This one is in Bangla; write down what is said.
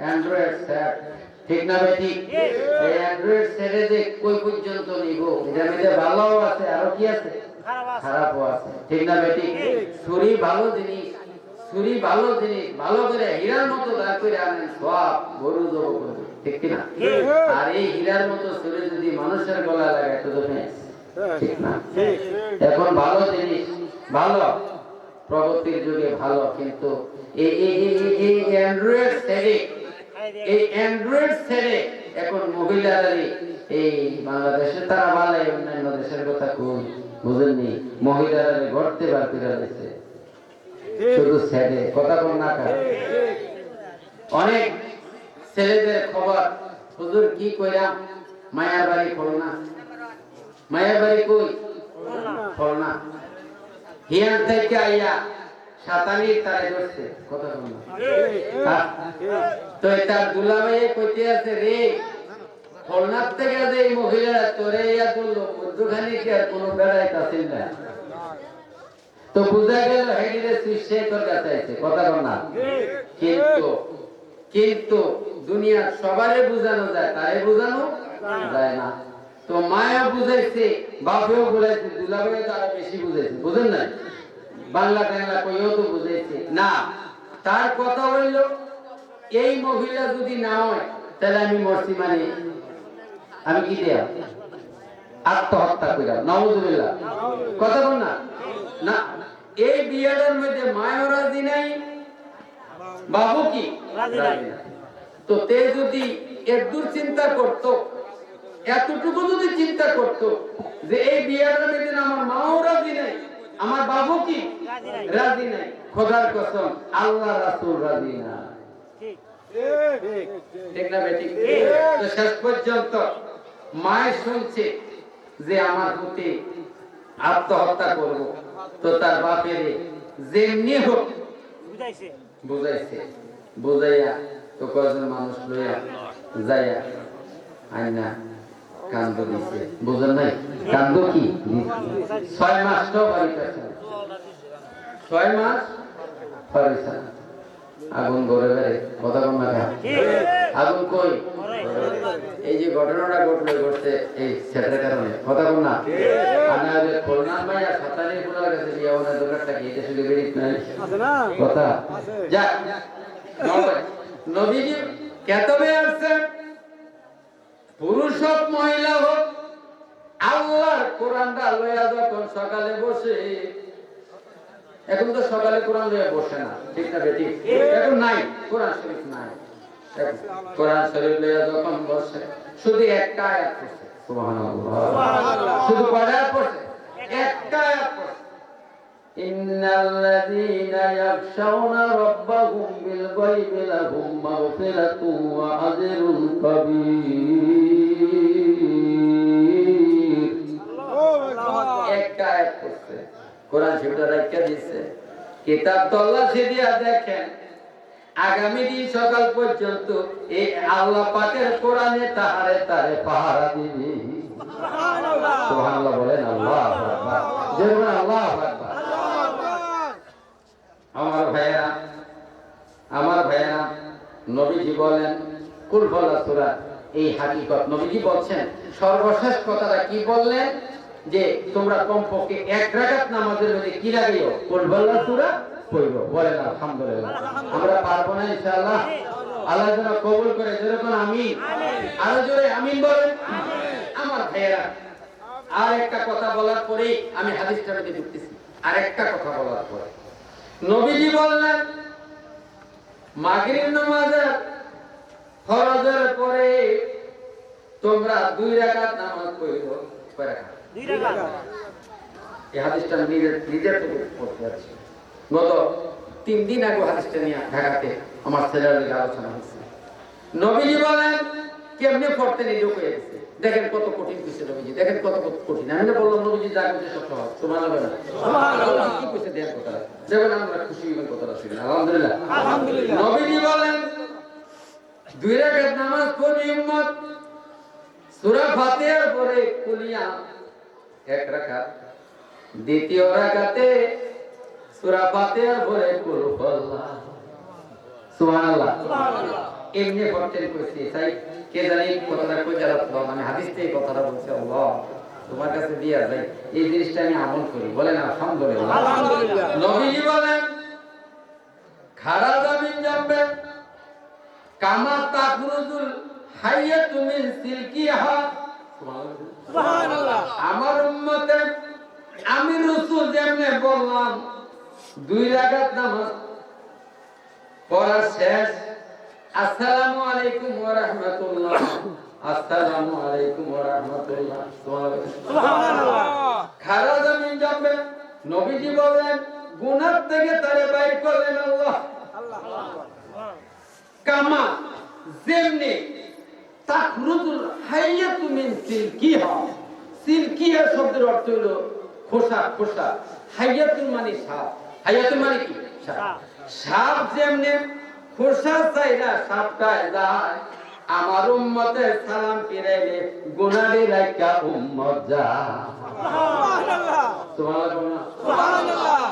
অ্যান্ড্রয়েড সেট ঠিক না ভাই ঠিক? এই অ্যান্ড্রয়েড সেটে যে কই পর্যন্ত নিব? এটার মধ্যে ভালো আছে আরও কি আছে? খারাপও আছে। ঠিক না ভাই ঠিক? ছুরি ভালো জিনিস ছুরি ভালো জিনিস ভালো করে হীরার মতো দাঁড় করে আনেন সব গরু জব করবে ঠিক কি না? আর এই হীরার মতো ছুরি যদি মানুষের গলা লাগে তো তো ফেঁস। ঠিক না? এখন ভালো জিনিস ভালো। প্রগতির যুগে ভালো কিন্তু এই এই এই এই- অ্যান্ড্রয়েড ছেড়ে এই অ্যান্ড্রয়েড ছেড়ে এখন মহিলারাই এই বাংলাদেশে তারা ভালো অন্যান্য দেশের কথা কোন বুঝেননি? মহিলারা বার করে দিচ্ছে শুধু ছেড়ে কথা কোন না অনেক ছেলেদের খবর। হুজুর কি কইরাম মায়ার বাড়ি খুলনা মায়ার বাড়ি কই? খুলনা হিয়ান থেকে আইয়া সাতানি তারে ধরছে। কথা বল তো এটা দুলাভাই কইতে আছে রে খুলনার থেকে যে মহিলারা তোরে ইয়া করল মধ্যখানে কি আর কোনো বেড়াইতাছে না তো বুঝা গেল হেডিরে সৃষ্টি তোর কাছে আছে কথা বল না। কিন্তু কিন্তু দুনিয়া সবারে বুঝানো যায় তারে বুঝানো যায় না। তো মায়া বুঝাইছে বাপেও বুঝাইছে দুলাভাই তারা বেশি বুঝাইছে বুঝেন না বাংলা টাংলা কইও তো বুঝাইছে। না তার কথা হইল এই মহিলা যদি না হয় তাহলে আমি মরছি মানে আমি কি দেয়া? আত্মহত্যা কইরা নওয়াজুবিল্লাহ কথা বল না। না এই বিয়েটার মধ্যে মায়ও রাজি নাই বাবু কি? রাজি নাই। তো তে যদি একদূর চিন্তা করত এতটুকু যদি চিন্তা করত যে এই বিয়েটার মধ্যে আমার মাও রাজি নাই আমার বাবু কি? রাজি নাই। খোদার কসম আল্লাহ রাসূল রাজি না। ঠিক। ঠিক না বেটি তো শেষ পর্যন্ত মায়ের শুনছে যে আমার প্রতি আত্মহত্যা করব। তো তার বাপের যেমনি হোক বুঝাইছে। বুঝাইছে। বুঝাইয়া তো কজন মানুষ লইয়া যাইয়া আইনা কান্দ দিছে। বুঝেন নাই? কান্দ কি? ছয় মাস তো বাড়িতে ছয় মাস পারিছে আগুন গড়ে বেড়ে। কথা কম না আগুন কই? এই যে ঘটনাটা ঘটলো ঘটছে এই সেটার কারণে। কথা বল না? আর না হলে খুলনার ভাই আর সাতারি খোলার কাছে বিয়া ওনার দোকানটা কি এটা শুধু বেরিয়ে নাই কথা? যা। নবীজি কেতবে আসছে। পুরুষ হোক মহিলা হোক আল্লাহর কোরআনটা লইয়া যখন সকালে বসে এখন তো সকালে কোরআন লইয়া বসে না ঠিক না বেটি এখন নাই কোরআন শরীফ নাই এখন কোরআন শরীফ লইয়া যখন বসে শুধু একটা আয়াত পড়ছে সুবহানাল্লাহ শুধু কয়টা আয়াত পড়ছে একটা আয়াত পড়ছে إن الذين يخشون ربهم بالغيب لهم مغفرة وأجر كبير কোরআন শরীফটা রাখা দিছে কিতাব তল্লাশি দিয়া দেখেন আগামী দিন সকাল পর্যন্ত এই আল্লাহ পাকের কোরআনে তাহারে তারে পাহারা দিবি। সুবহানাল্লাহ। বলেন আল্লাহ আকবার। আল্লাহ আকবার। আমার ভাইয়েরা আমার ভাইয়েরা নবীজি বলেন কুলফলা সূরা এই হাকিকত নবীজি বলছেন সর্বশেষ কথাটা কি বললেন? যে তোমরা কমপক্ষে এক রাকাত নামাজের মধ্যে কি লাগাইও কুলফলা সূরা পড়ব। বলেন, আলহামদুলিল্লাহ। আমরা পারব না, ইনশাআল্লাহ। আল্লাহ যেন কবুল করে, যেরকম আমিন। আরও জোরে আমিন বলেন। আমার ভাইয়েরা, আর একটা কথা বলার পরে আমি হাদিসটা মধ্যে ঢুকতেছি। আর একটা কথা বলার পরে। নবীজি বললেন, মাগরিব নামাজের ফরজের পরে তোমরা দুই রাকাত নামাজ পড়িও কয় রাকাত? এই হাদিসটা নিজের নিজের পড়তে যাচ্ছি। গত তিন দিন আগে হাদিসটা নিয়ে ঢাকাতে আমার ছেলের আলোচনা হয়েছে। নবীজি বলেন কেমনে পড়তে নিজে হয়ে গেছে দেখেন কত কঠিন কিছু নবীজি দেখেন কত কঠিন। আমি না বললাম নবীজি যা করছে সব সহজ তোমার হবে না কি কইছে? দেন কথাটা। যেমন আমরা খুশি হইবেন কথাটা শুনি আলহামদুলিল্লাহ। আলহামদুলিল্লাহ। নবীজি বলেন দুই রাকাত নামাজ পড়ি উম্মত। সূরা ফাতিহার পরে কুলিয়া এক রাকাত দ্বিতীয় রাকাতে সূরা ফাতিহার পরে কুল হুয়াল্লাহ। সুবহানাল্লাহ। এমনি পড়তেন কইছি তাই কে জানি কথাটা কই জানাতো মানে হাদিস থেকে কথাটা বলছে আল্লাহ তোমার কাছে দিয়া যাই। এই জিনিসটা আমি আমল করি। বলেন আলহামদুলিল্লাহ। আলহামদুলিল্লাহ। নবীজি বলেন খারা জামিন জানবেন কামা তাখরুজুল হাইয়াতু মিন সিলকিহা। আমার উম্মতে আমি রসুল যেমনে বললাম দুই রাকাত নামাজ পড়া শেষ। আসসালামু আলাইকুম ওয়া রাহমাতুল্লাহ। আসসালামু আলাইকুম ওয়া রাহমাতুল্লাহ। সুবহানাল্লাহ। খারা জমিন যাবে নবীজি বলেন গুনাহ থেকে তারে বাইর করলেন আল্লাহ। কামা যেমনি তাখরুজুল হাইয়াতু মিন সিলকিহা সিলকিহা শব্দের অর্থ হলো খোসা খোসা। হাইয়াতুন মানে সাপ। হাইয়াতুন মানে কি? সাপ। সাপ। সাপ খোসা চাইরা সাপটা যায় আমার উম্মতের সালাম ফিরাইলে গুনারে রাখা উম্মত যা সুবহানাল্লাহ। সুবহানাল্লাহ। সুবহানাল্লাহ।